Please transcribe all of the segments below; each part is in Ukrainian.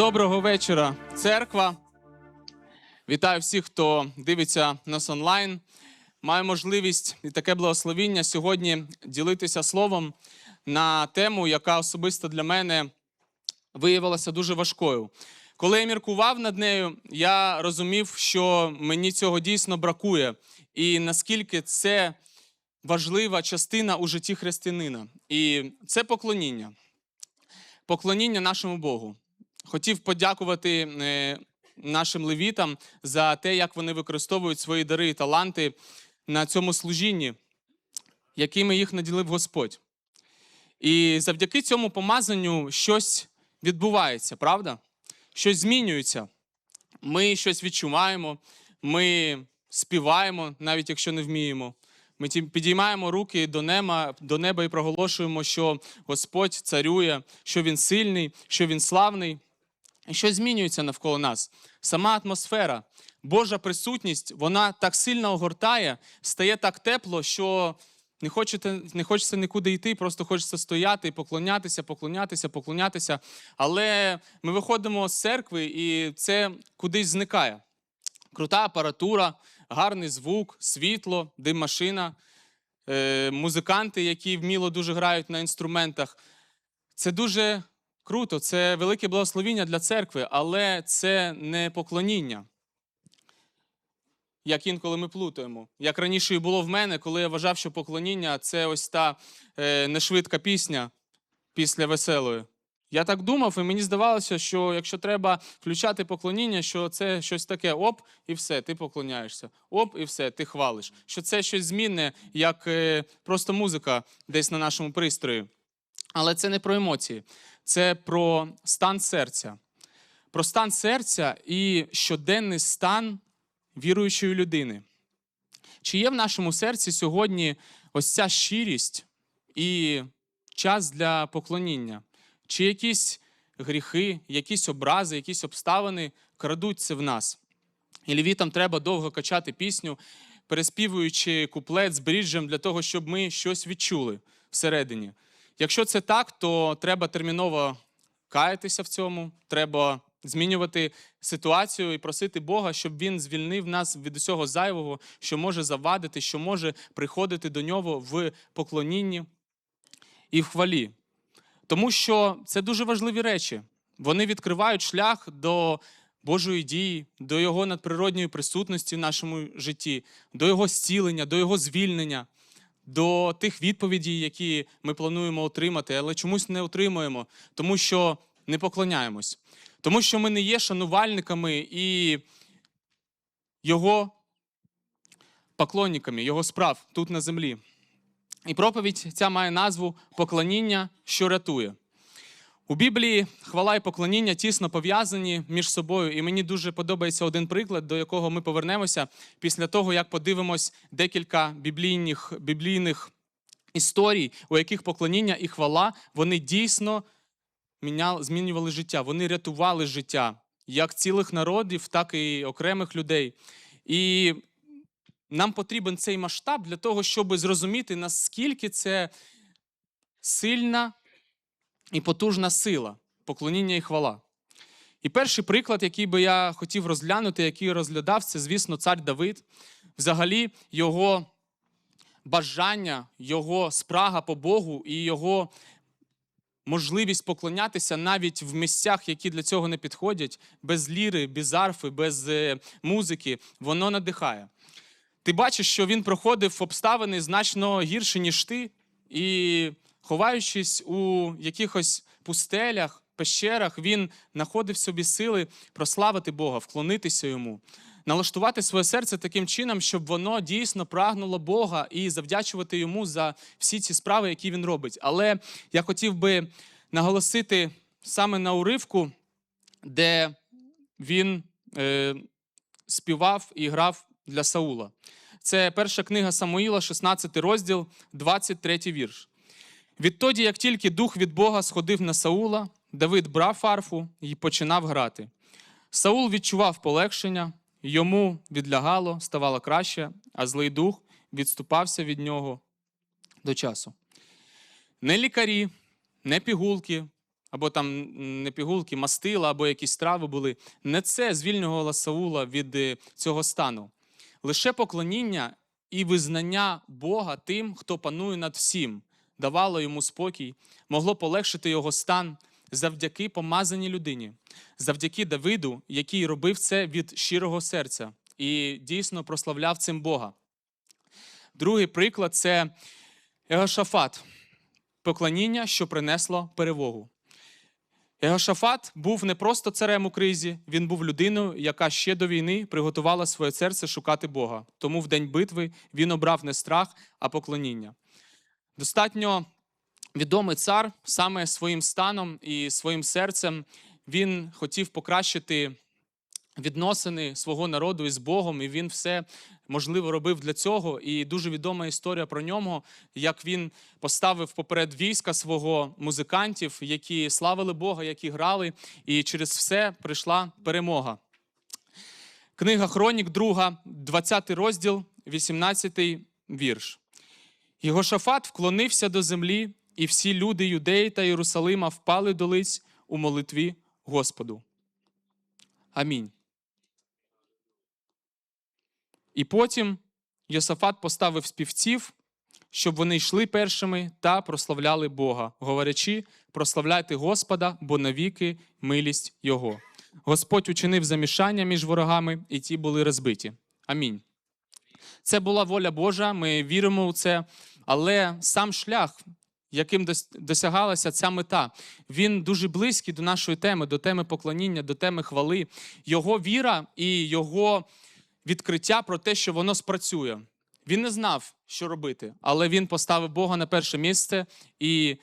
Доброго вечора, церква. Вітаю всіх, хто дивиться нас онлайн. Маю можливість і таке благословіння сьогодні ділитися словом на тему, яка особисто для мене виявилася дуже важкою. Коли я міркував над нею, я розумів, що мені цього дійсно бракує, і наскільки це важлива частина у житті християнина. І це поклоніння. Поклоніння нашому Богу. Хотів подякувати е, нашим левітам за те, як вони використовують свої дари і таланти на цьому служінні, якими їх наділив Господь. І завдяки цьому помазанню щось відбувається, правда? Щось змінюється. Ми щось відчуваємо, ми співаємо, навіть якщо не вміємо. Ми підіймаємо руки до неба, до неба і проголошуємо, що Господь царює, що Він сильний, що Він славний. Щось змінюється навколо нас. Сама атмосфера, Божа присутність, вона так сильно огортає, стає так тепло, що не, хочете, не хочеться нікуди йти, просто хочеться стояти і поклонятися, поклонятися, поклонятися. Але ми виходимо з церкви, і це кудись зникає. Крута апаратура, гарний звук, світло, дим-машина, е, музиканти, які вміло дуже грають на інструментах. Це дуже круто, це велике благословіння для церкви, але це не поклоніння. Як інколи ми плутаємо. Як раніше і було в мене, коли я вважав, що поклоніння це ось та е, нешвидка пісня після веселої. Я так думав, і мені здавалося, що якщо треба включати поклоніння, що це щось таке оп, і все, ти поклоняєшся. Оп, і все, ти хвалиш. Що це щось змінне, як е, просто музика десь на нашому пристрої. Але це не про емоції, це про стан серця. Про стан серця і щоденний стан віруючої людини. Чи є в нашому серці сьогодні ось ця щирість і час для поклоніння? Чи якісь гріхи, якісь образи, якісь обставини крадуть це в нас? І лівітам треба довго качати пісню, переспівуючи куплет з бріджем для того, щоб ми щось відчули всередині. Якщо це так, то треба терміново каятися в цьому, треба змінювати ситуацію і просити Бога, щоб Він звільнив нас від усього зайвого, що може завадити, що може приходити до нього в поклонінні і в хвалі. Тому що це дуже важливі речі. Вони відкривають шлях до Божої дії, до Його надприродньої присутності в нашому житті, до Його зцілення, до Його звільнення, до тих відповідей, які ми плануємо отримати, але чомусь не отримуємо, тому що не поклоняємось. Тому що ми не є шанувальниками і Його поклонниками, Його справ тут на землі. І проповідь ця має назву Поклоніння, що рятує. У Біблії хвала і поклоніння тісно пов'язані між собою, і мені дуже подобається один приклад, до якого ми повернемося після того, як подивимось декілька біблійних, біблійних історій, у яких поклоніння і хвала вони дійсно міняли, змінювали життя, вони рятували життя як цілих народів, так і окремих людей. І нам потрібен цей масштаб для того, щоб зрозуміти, наскільки це сильна і потужна сила, поклоніння і хвала. І перший приклад, який би я хотів розглянути, який розглядав, це, звісно, цар Давид. Взагалі, його бажання, його спрага по Богу і його можливість поклонятися навіть в місцях, які для цього не підходять, без ліри, без арфи, без е, музики, воно надихає. Ти бачиш, що він проходив обставини значно гірше, ніж ти, і ховаючись у якихось пустелях, пещерах, він знаходив собі сили прославити Бога, вклонитися йому, налаштувати своє серце таким чином, щоб воно дійсно прагнуло Бога і завдячувати йому за всі ці справи, які він робить. Але я хотів би наголосити саме на уривку, де він е, співав і грав для Саула. Це перша книга Самуїла, 16 розділ, 23 вірш. Відтоді, як тільки дух від Бога сходив на Саула, Давид брав арфу і починав грати. Саул відчував полегшення, йому відлягало, ставало краще, а злий дух відступався від нього до часу. Не лікарі, не пігулки, або там не пігулки, мастила, або якісь трави були. Не це звільнювало Саула від е, цього стану. Лише поклоніння і визнання Бога тим, хто панує над всім, давало йому спокій, могло полегшити його стан завдяки помазаній людині, завдяки Давиду, який робив це від щирого серця і дійсно прославляв цим Бога. Другий приклад це Егошафат, поклоніння, що принесло перевогу. Егошафат був не просто царем у кризі, він був людиною, яка ще до війни приготувала своє серце шукати Бога. Тому в день битви він обрав не страх, а поклоніння. Достатньо відомий цар саме своїм станом і своїм серцем він хотів покращити відносини свого народу із Богом, і він все можливо робив для цього. І дуже відома історія про нього, як він поставив поперед війська свого музикантів, які славили Бога, які грали, і через все прийшла перемога. Книга Хронік, 2, 20 розділ, 18 вірш. Єгошафат вклонився до землі, і всі люди Юдеї та Єрусалима впали до лиць у молитві Господу. Амінь. І потім Йосафат поставив співців, щоб вони йшли першими та прославляли Бога, говорячи: прославляйте Господа, бо навіки милість Його. Господь учинив замішання між ворогами, і ті були розбиті. Амінь. Це була воля Божа, ми віримо у це, але сам шлях, яким досягалася ця мета, він дуже близький до нашої теми, до теми поклоніння, до теми хвали. Його віра і його відкриття про те, що воно спрацює. Він не знав, що робити, але він поставив Бога на перше місце і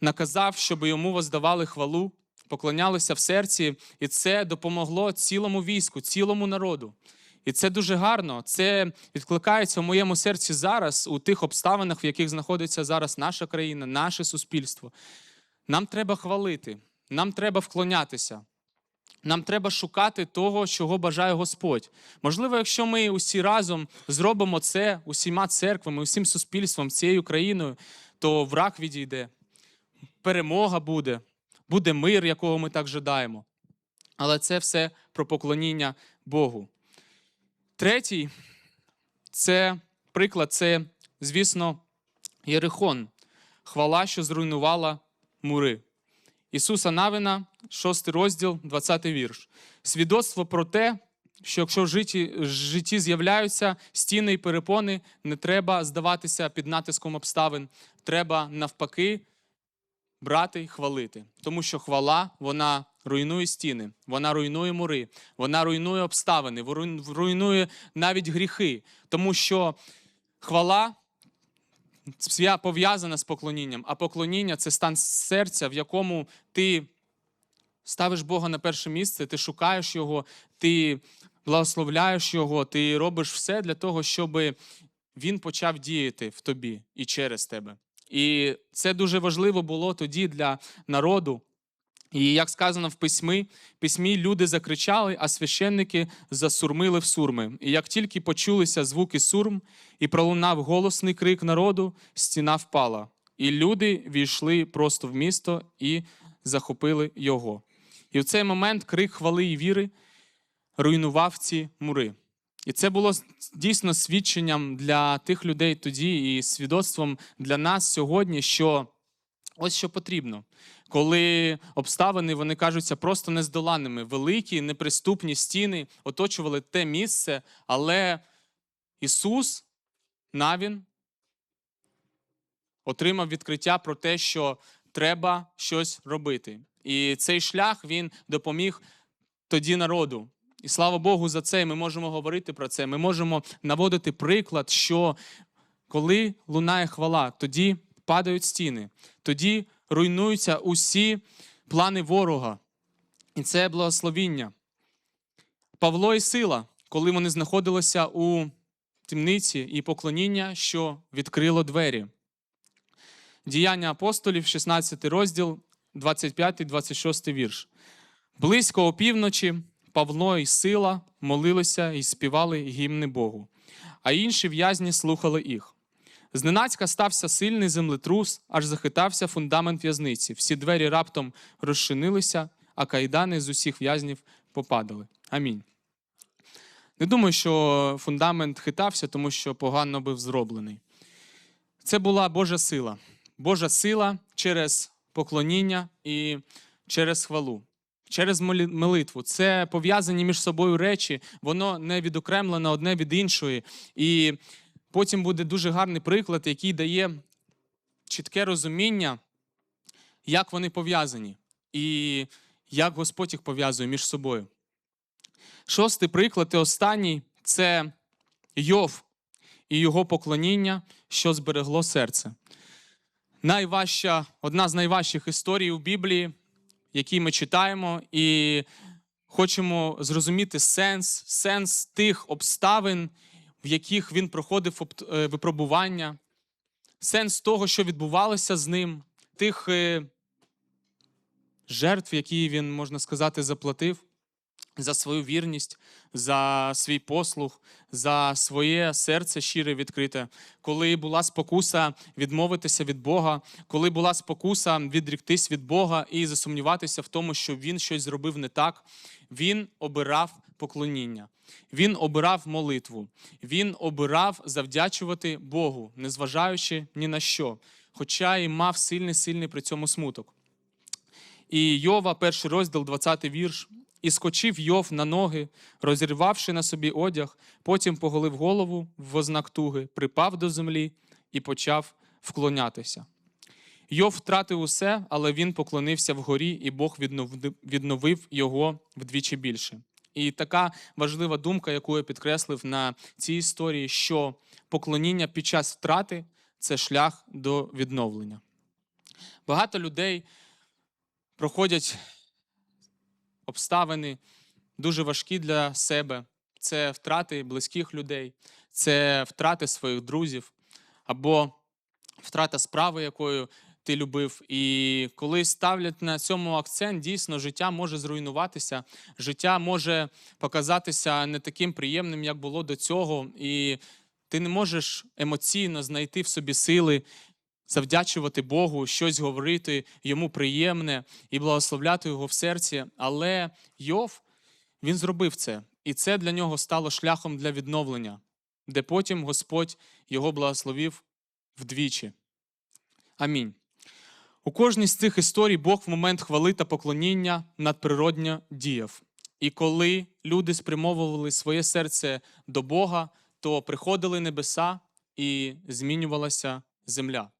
наказав, щоб йому воздавали хвалу, поклонялися в серці, і це допомогло цілому війську, цілому народу. І це дуже гарно. Це відкликається в моєму серці зараз, у тих обставинах, в яких знаходиться зараз наша країна, наше суспільство. Нам треба хвалити, нам треба вклонятися. Нам треба шукати того, чого бажає Господь. Можливо, якщо ми усі разом зробимо це усіма церквами, усім суспільством, цією країною, то враг відійде, перемога буде, буде мир, якого ми так жадаємо. Але це все про поклоніння Богу. Третій це приклад, це, звісно, Єрихон, хвала, що зруйнувала мури. Ісуса Навина, 6 розділ, 20 вірш. Свідоцтво про те, що якщо в житті, в житті з'являються стіни і перепони, не треба здаватися під натиском обставин. Треба навпаки брати й хвалити. Тому що хвала, вона руйнує стіни, вона руйнує мури, вона руйнує обставини, руйнує навіть гріхи. Тому що хвала пов'язана з поклонінням, а поклоніння це стан серця, в якому ти ставиш Бога на перше місце, ти шукаєш Його, ти благословляєш Його, ти робиш все для того, щоб Він почав діяти в тобі і через тебе. І це дуже важливо було тоді для народу. І як сказано в письмі, письмі люди закричали, а священники засурмили в сурми. І як тільки почулися звуки сурм і пролунав голосний крик народу, стіна впала. І люди війшли просто в місто і захопили його. І в цей момент крик хвали і віри руйнував ці мури. І це було дійсно свідченням для тих людей тоді і свідоцтвом для нас сьогодні, що ось що потрібно. Коли обставини вони кажуться просто нездоланними, великі, неприступні стіни оточували те місце, але Ісус, Навін, отримав відкриття про те, що треба щось робити. І цей шлях він допоміг тоді народу. І слава Богу, за це ми можемо говорити про це. Ми можемо наводити приклад, що коли лунає хвала, тоді падають стіни, тоді руйнуються усі плани ворога. І це благословіння. Павло і сила, коли вони знаходилися у темниці і поклоніння, що відкрило двері. Діяння апостолів, 16 розділ, 25-26 вірш. Близько опівночі Павло і сила молилися і співали гімни Богу, а інші в'язні слухали їх. Зненацька стався сильний землетрус, аж захитався фундамент в'язниці. Всі двері раптом розчинилися, а кайдани з усіх в'язнів попадали. Амінь. Не думаю, що фундамент хитався, тому що погано був зроблений. Це була Божа сила. Божа сила через поклоніння і через хвалу, через молитву. Це пов'язані між собою речі, воно не відокремлено одне від іншої. І потім буде дуже гарний приклад, який дає чітке розуміння, як вони пов'язані, і як Господь їх пов'язує між собою. Шостий приклад і останній це Йов і його поклоніння, що зберегло серце. Найважча, одна з найважчих історій у Біблії, які ми читаємо, і хочемо зрозуміти сенс, сенс тих обставин, в яких він проходив е, випробування, сенс того, що відбувалося з ним, тих е, жертв, які він, можна сказати, заплатив за свою вірність, за свій послуг, за своє серце щире відкрите, коли була спокуса відмовитися від Бога, коли була спокуса відріктись від Бога і засумніватися в тому, що він щось зробив не так, він обирав поклоніння, він обирав молитву, він обирав завдячувати Богу, незважаючи ні на що, хоча і мав сильний сильний при цьому смуток. І Йова, перший розділ, 20 вірш. І скочив Йов на ноги, розірвавши на собі одяг, потім поголив голову в ознак туги, припав до землі і почав вклонятися. Йов втратив усе, але він поклонився вгорі, і Бог відновив- його вдвічі більше. І така важлива думка, яку я підкреслив на цій історії, що поклоніння під час втрати це шлях до відновлення. Багато людей проходять обставини дуже важкі для себе. Це втрати близьких людей, це втрати своїх друзів, або втрата справи, якою ти любив. І коли ставлять на цьому акцент, дійсно життя може зруйнуватися, життя може показатися не таким приємним, як було до цього, і ти не можеш емоційно знайти в собі сили завдячувати Богу, щось говорити йому приємне і благословляти його в серці. Але Йов, він зробив це, і це для нього стало шляхом для відновлення, де потім Господь його благословив вдвічі. Амінь. У кожній з цих історій Бог в момент хвали та поклоніння надприродньо діяв. І коли люди спрямовували своє серце до Бога, то приходили небеса і змінювалася земля.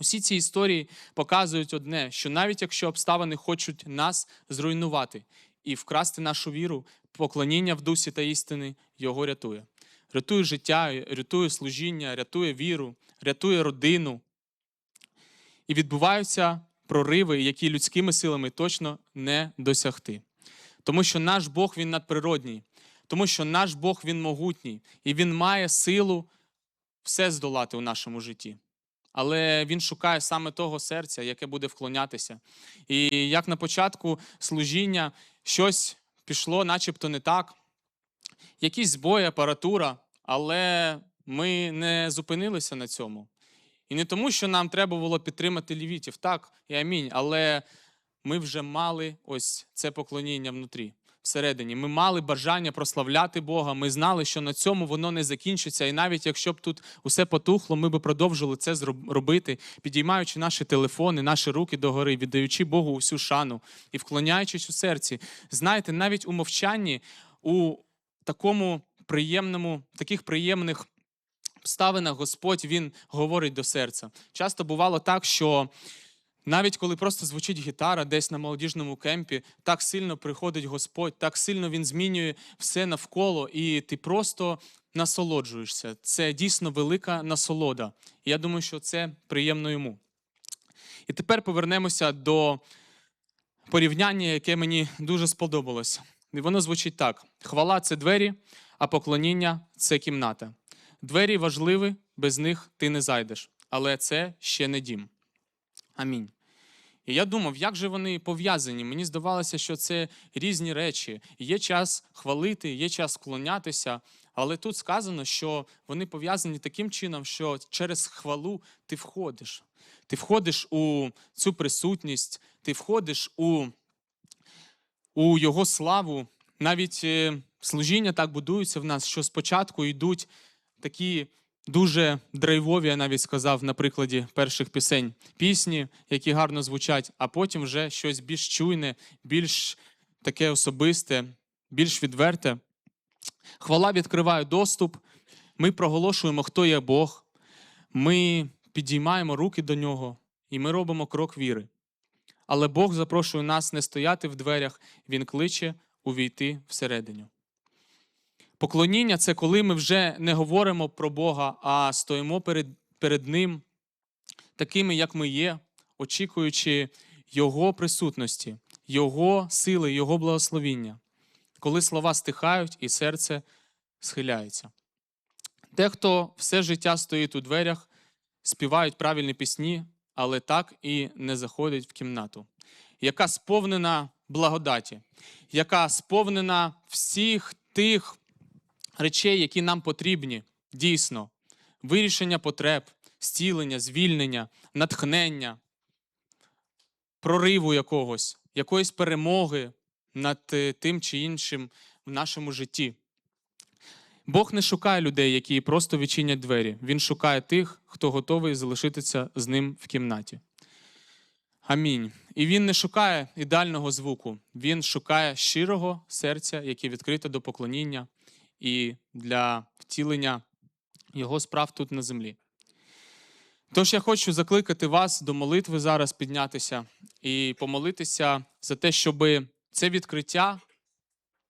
Усі ці історії показують одне: що навіть якщо обставини хочуть нас зруйнувати і вкрасти нашу віру, поклоніння в дусі та істини його рятує. Рятує життя, рятує служіння, рятує віру, рятує родину. І відбуваються прориви, які людськими силами точно не досягти. Тому що наш Бог він надприродній, тому що наш Бог він могутній, і Він має силу все здолати у нашому житті. Але він шукає саме того серця, яке буде вклонятися. І як на початку служіння щось пішло, начебто не так, якісь збої, апаратура, але ми не зупинилися на цьому. І не тому, що нам треба було підтримати лівітів, так, і амінь, але ми вже мали ось це поклоніння внутрі, всередині. Ми мали бажання прославляти Бога. Ми знали, що на цьому воно не закінчиться. І навіть якщо б тут усе потухло, ми б продовжили це робити, підіймаючи наші телефони, наші руки догори, віддаючи Богу усю шану і вклоняючись у серці. Знаєте, навіть у мовчанні, у такому приємному, таких приємних обставинах Господь Він говорить до серця. Часто бувало так, що навіть коли просто звучить гітара десь на молодіжному кемпі, так сильно приходить Господь, так сильно Він змінює все навколо, і ти просто насолоджуєшся. Це дійсно велика насолода. І я думаю, що це приємно йому. І тепер повернемося до порівняння, яке мені дуже сподобалось. І воно звучить так: хвала це двері, а поклоніння це кімната. Двері важливі, без них ти не зайдеш, але це ще не дім. Амінь. І я думав, як же вони пов'язані? Мені здавалося, що це різні речі. Є час хвалити, є час вклонятися, Але тут сказано, що вони пов'язані таким чином, що через хвалу ти входиш. Ти входиш у цю присутність, ти входиш у, у Його славу. Навіть е, служіння так будуються в нас, що спочатку йдуть такі дуже драйвові, я навіть сказав на прикладі перших пісень, пісні, які гарно звучать, а потім вже щось більш чуйне, більш таке особисте, більш відверте. Хвала відкриває доступ. Ми проголошуємо, хто є Бог. Ми підіймаємо руки до нього, і ми робимо крок віри. Але Бог запрошує нас не стояти в дверях, Він кличе увійти всередину. Поклоніння це коли ми вже не говоримо про Бога, а стоїмо перед, перед Ним такими, як ми є, очікуючи Його присутності, Його сили, Його благословіння, коли слова стихають і серце схиляється. Дехто все життя стоїть у дверях, співають правильні пісні, але так і не заходить в кімнату, яка сповнена благодаті, яка сповнена всіх тих речей, які нам потрібні, дійсно, вирішення потреб, зцілення, звільнення, натхнення, прориву якогось, якоїсь перемоги над е, тим чи іншим в нашому житті. Бог не шукає людей, які просто відчинять двері. Він шукає тих, хто готовий залишитися з ним в кімнаті. Амінь. І він не шукає ідеального звуку, він шукає щирого серця, яке відкрите до поклоніння і для втілення його справ тут на землі. Тож я хочу закликати вас до молитви зараз піднятися і помолитися за те, щоб це відкриття,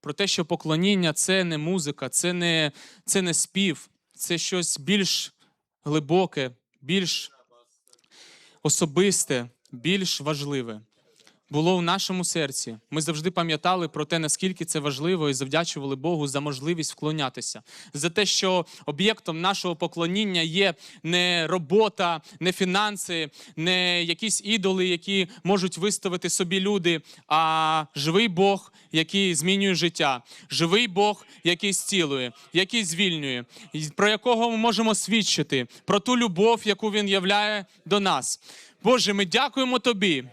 про те, що поклоніння це не музика, це не, це не спів, це щось більш глибоке, більш особисте, більш важливе. Було в нашому серці. Ми завжди пам'ятали про те, наскільки це важливо, і завдячували Богу за можливість вклонятися, за те, що об'єктом нашого поклоніння є не робота, не фінанси, не якісь ідоли, які можуть виставити собі люди, а живий Бог, який змінює життя, живий Бог, який зцілує, який звільнює, про якого ми можемо свідчити, про ту любов, яку він являє до нас. Боже, ми дякуємо Тобі.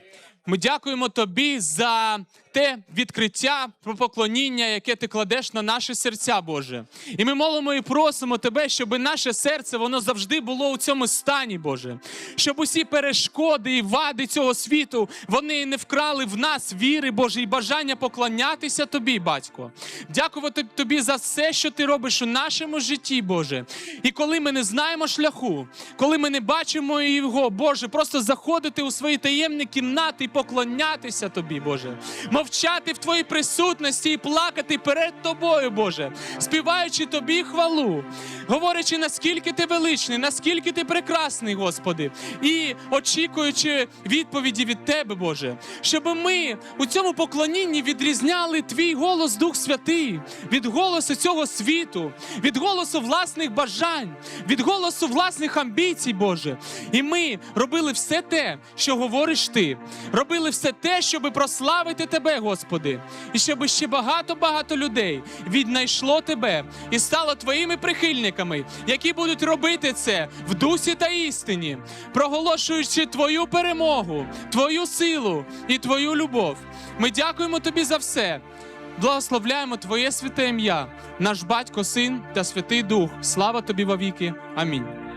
Ми дякуємо тобі за те відкриття про поклоніння, яке ти кладеш на наші серця, Боже. І ми молимо і просимо тебе, щоб наше серце воно завжди було у цьому стані, Боже. Щоб усі перешкоди і вади цього світу вони не вкрали в нас віри, Боже, і бажання поклонятися тобі, батько. Дякувати тобі за все, що ти робиш у нашому житті, Боже. І коли ми не знаємо шляху, коли ми не бачимо його, Боже, просто заходити у свої таємні кімнати і поклонятися тобі, Боже. Мовчати в твоїй присутності і плакати перед тобою, Боже, співаючи тобі хвалу, говорячи, наскільки ти величний, наскільки ти прекрасний, Господи, і очікуючи відповіді від Тебе, Боже, щоб ми у цьому поклонінні відрізняли твій голос, Дух Святий, від голосу цього світу, від голосу власних бажань, від голосу власних амбіцій, Боже. І ми робили все те, що говориш ти, робили все те, щоб прославити Тебе, Господи, і щоб ще багато-багато людей віднайшло Тебе і стало Твоїми прихильниками, які будуть робити це в дусі та істині, проголошуючи Твою перемогу, Твою силу і Твою любов. Ми дякуємо Тобі за все. Благословляємо Твоє святе ім'я, наш батько, син та святий Дух. Слава тобі вовіки. Амінь.